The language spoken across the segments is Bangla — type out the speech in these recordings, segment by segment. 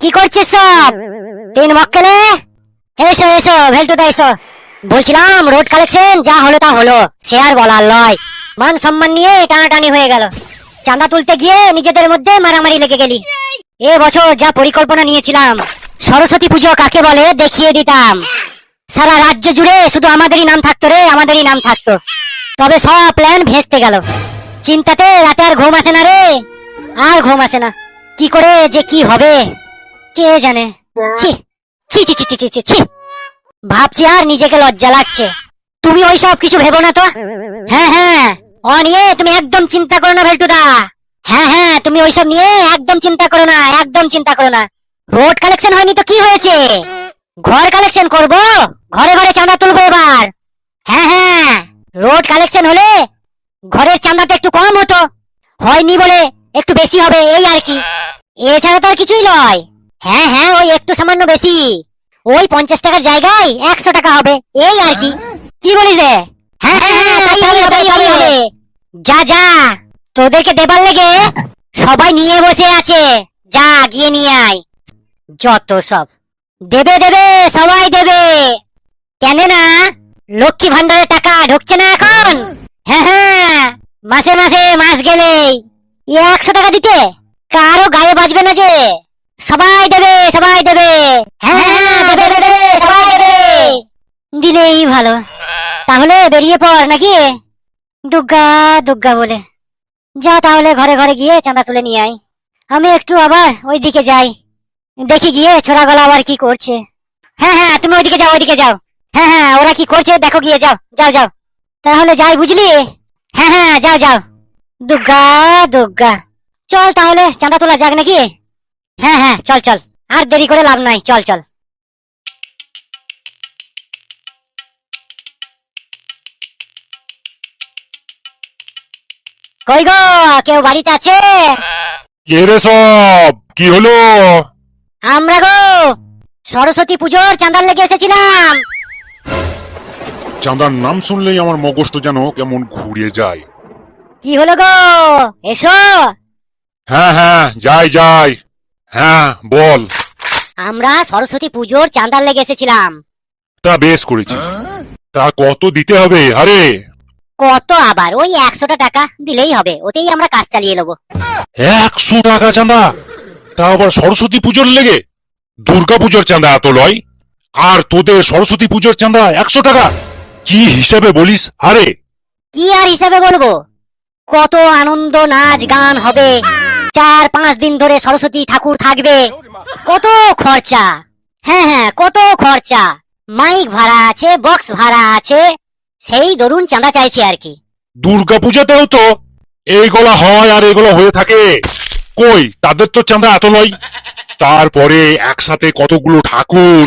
কি করছিস সব? তিন মক্কেলে? এসো এসো, ভেলটুদা, এসো। বলছিলাম রোড কালেকশন যা হলো তা হলো। সে আর বলার লয়। মান সম্মান নিয়ে টানাটানি হয়ে গেল। চাঁদা তুলতে গিয়ে নিজেদের মধ্যে মারামারি লেগে গেলি। এ বছর যা পরিকল্পনা নিয়েছিলাম, সরস্বতী পুজো কাকে বলে দেখিয়ে দিতাম। সারা রাজ্য জুড়ে শুধু আমাদেরই নাম থাকতো রে, আমাদেরই নাম থাকতো। তবে সব প্ল্যান ভেস্তে গেল। চিন্তাতে রাতে আর ঘুম আসে না রে। আর ঘুম আসে না। কি করে যে কি হবে? কে জানে? ছি ছি ছি ছি ছি ছি ছি। ভাবছি আর নিজেকে লজ্জা লাগছে। তুমি ওই সব কিছু ভেবো না তো? হ্যাঁ হ্যাঁ। ও নিয়ে তুমি একদম চিন্তা করো না, ভেলটুদা। হ্যাঁ হ্যাঁ তুমি ওইসব নিয়ে একদম চিন্তা করো না, একদম চিন্তা করো না। রোড কালেকশন হয়নি তো কি হয়েছে? ঘর কালেকশন করব? ঘরে ঘরে চাঁদা তুলবো এবার। হ্যাঁ হ্যাঁ। রোড কালেকশন হলে ঘরের চাঁদাটা একটু কম হতো। হয়নি বলে একটু বেশি হবে, এই আর কি। এছাড়া তো আর কিছুই নয়। হ্যাঁ হ্যাঁ ওই একটু সামান্য বেশি। ওই পঞ্চাশ টাকার জায়গায় একশো টাকা হবে। এই আর কি। কি বলিস হ্যাঁ হ্যাঁ হ্যাঁ, হবে যা যা। তোদেরকে দেবার লেগে সবাই নিয়ে বসে আছে। যা গিয়ে নিয়ে আয়। যত সব। দেবে দেবে সবাই দেবে। কেন না লক্ষ্মী ভান্ডারের টাকা ঢুকছে না এখন। হ্যাঁ হ্যাঁ মাসে মাসে মাস গেলেই। একশো টাকা দিতে কারও গায়ে বাজবে না যে। সবাই দেবে সবাই দেবে। হ্যাঁ হ্যাঁ দেবে সবাই দেবে। দিলেই ভালো। তাহলে বেরিয়ে পড় নাকি? দুর্গা দুর্গা বলে। যা তাহলে ঘরে ঘরে গিয়ে চাঁদা তুলে নিয়ে আয়। আমি একটু আবার ওই দিকে যাই। দেখি গিয়ে ছোড়া গলা আবার কি করছে। হ্যাঁ হ্যাঁ তুমি ওইদিকে যাও ওইদিকে যাও। হ্যাঁ হ্যাঁ ওরা কি করছে দেখো গিয়ে যাও যাও যাও। তাহলে যাই বুঝলি? হ্যাঁ হ্যাঁ যাও যাও। দুর্গা দুর্গা। চল তাহলে চাঁদা তোলা যাক নাকি? হ্যাঁ হ্যাঁ চল চল। আর দেরি করে লাভ নাই চল চল। কই গো কেউ বাড়িতে আছে? কে রে সব? কি হলো? আমরা গো সরস্বতী পুজোর চাঁদার লেগে এসেছিলাম। চাঁদার নাম শুনলেই আমার মগজটা যেন কেমন ঘুরিয়ে যায়। কি হলো গো? এসো। হ্যাঁ হ্যাঁ যাই যাই। হ্যাঁ বল। আমরা সরস্বতী পুজোর চাঁদার লেগে এসেছিলাম। তা বেশ করেছিস। তা কত দিতে হবে? আরে। কত আবার? ওই একশোটা টাকা দিলেই হবে। ওতেই আমরা কাজ চালিয়ে নেব। একশো টাকা চাঁদা? তা আবার সরস্বতী পুজোর লেগে? দুর্গা পুজোর চাঁদা এত লয়? আর তোদের সরস্বতী পুজোর চাঁদা একশো টাকা? কি হিসাবে বলিস? আরে। কি আর হিসাবে বলব? কত আনন্দ নাচ গান হবে। চার পাঁচ দিন ধরে সরস্বতী ঠাকুর থাকবে। কত খরচা? হ্যাঁ হ্যাঁ কত খরচা? মাইক ভাড়া আছে বক্স ভাড়া আছে, সেই ধরুন চাঁদা চাইছি আর কি। দুর্গা পূজাতেও তো এইগুলো হয় আর এগুলো হয়ে থাকে। কই, তাদের তো চাঁদা এত নয়। তারপরে একসাথে কতগুলো ঠাকুর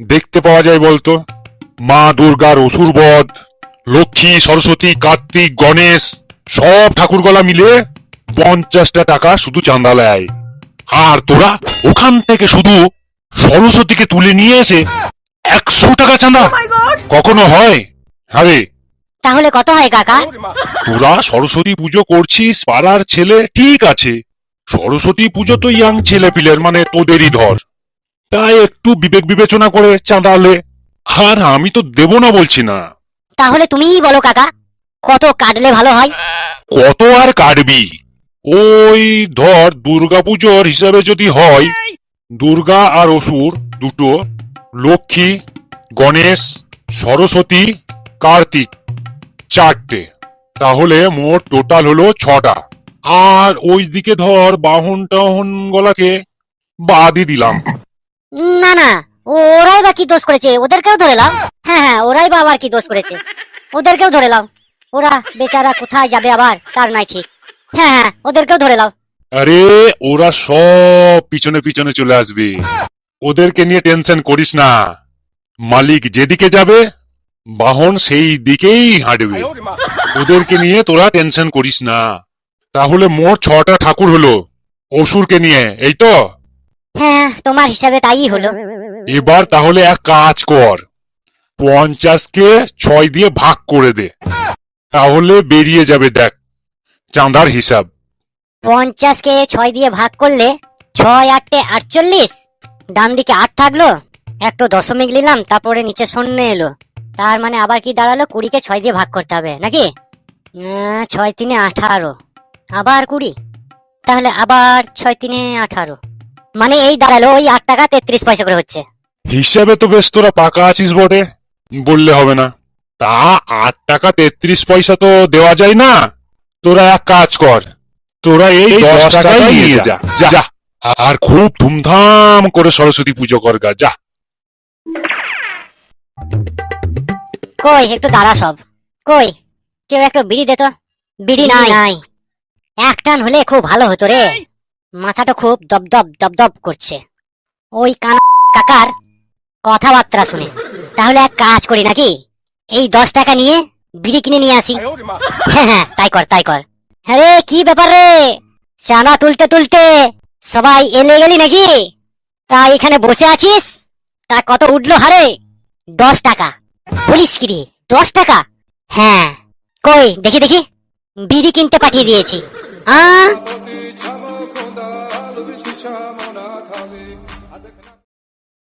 দেখতে পাওয়া যায় বলতো? মা দুর্গার অসুরবধ, লক্ষ্মী, সরস্বতী, কার্তিক, গণেশ, সব ঠাকুরগুলা মিলে পঞ্চাশটা টাকা শুধু চাঁদা নেয় আর তোরা ওখান থেকে শুধু সরস্বতীকে তুলে নিয়ে এসে একশো টাকা চাঁদা। কখনো হয়? আরে তাহলে কত হয় কাকা? তোরা সরস্বতী পুজো করছিস পাড়ার ছেলে ঠিক আছে। সরস্বতী পুজো তো ইয়াং ছেলে পিলের মানে তোদেরই ধর। তাই একটু বিবেক বিবেচনা করে চাঁদালে। আর আমি তো দেব না বলছি না। তাহলে তুমিই বলো কাকা কত কাটলে ভালো হয়? কত আর কাটবি? ওই ধর দুর্গা পুজোর হিসাবে যদি হয় দুর্গা আর অসুর দুটো লক্ষ্মী গণেশ সরস্বতী কার্তিক চারটে। তাহলে মোট টোটাল হলো ছটা। আর ওই দিকে ধর বাহন টাহন গলাকে বাদই দিলাম। না না ওরাই বা কি দোষ করেছে? ওদেরকেও ধরে লাও হ্যাঁ হ্যাঁ ওরাই বা আবার কি দোষ করেছে? ওদেরকেও ধরে লাও ওরা বেচারা কোথায় যাবে আবার? তার নাই ঠিক। হ্যাঁ হ্যাঁ ওদেরকেও ধরে লাও আরে ওরা সব পিছনে পিছনে চলে আসবে। ওদেরকে নিয়ে টেনশন করিস না। মালিক যেদিকে যাবে বাহন সেই দিকেই হাঁটবে। ওদেরকে নিয়ে তোরা টেনশন করিস না। তাহলে মোট ছটা ঠাকুর হলো অসুরকে নিয়ে এই তো? হ্যাঁ তোমার হিসাবে তাই হলো। এবার তাহলে এক কাজ কর পঞ্চাশকে ছয় দিয়ে ভাগ করে দে। তাহলে বেরিয়ে যাবে দেখ। চাঁদার হিসাব। পঞ্চাশকে ছয় দিয়ে ভাগ করলে ছয় আটটে আটচল্লিশ। ডান দিকে আট থাকল একটু দশমিক নিলাম তারপরে নিচে শূন্য এলো। তার মানে আবার কি দাঁড়াল? কুড়িকে ছয় দিয়ে ভাগ করতে হবে নাকি? ছয় তিনে আঠারো। আবার কুড়ি। তাহলে আবার ছয় তিনে আঠারো। মানে এই দাঁড়াল ওই আট টাকা তেত্রিশ পয়সা করে হচ্ছে। হিসাবে তো বেশ তোরা পাকা আছিস বটে বললে হবে না। তা আট টাকা তেত্রিশ পয়সা তো দেওয়া যায় না। তোরা এক কাজ কর তোরা এই দশ টাকাই নিয়ে যা। যা। আর খুব ধুমধাম করে সরস্বতী পুজো কর গা যা। কই একটু দাঁড়া সব। কই কেউ একটু বিড়ি দে তো। বিড়ি নাই। নাই। এক টান হলে খুব ভালো হতো রে। মাথাটা খুব দপদপ দপদপ করছে। ওই কান কাকার কথাবার্তা শুনে। তাহলে এক কাজ করি নাকি? এই দশ টাকা নিয়ে বিড়ি কিনে নিয়ে আসি। হ্যাঁ হ্যাঁ তাই কর তাই কর। হ্যাঁ কি ব্যাপার রে? চাঁদা তুলতে তুলতে সবাই এলে গেলি নাকি? তা এখানে বসে আছিস? তা কত উঠল হারে? দশ টাকা। বলিস কি রে দশ টাকা? হ্যাঁ। কই দেখি দেখি। বিড়ি কিনতে পাঠিয়ে দিয়েছি। আ?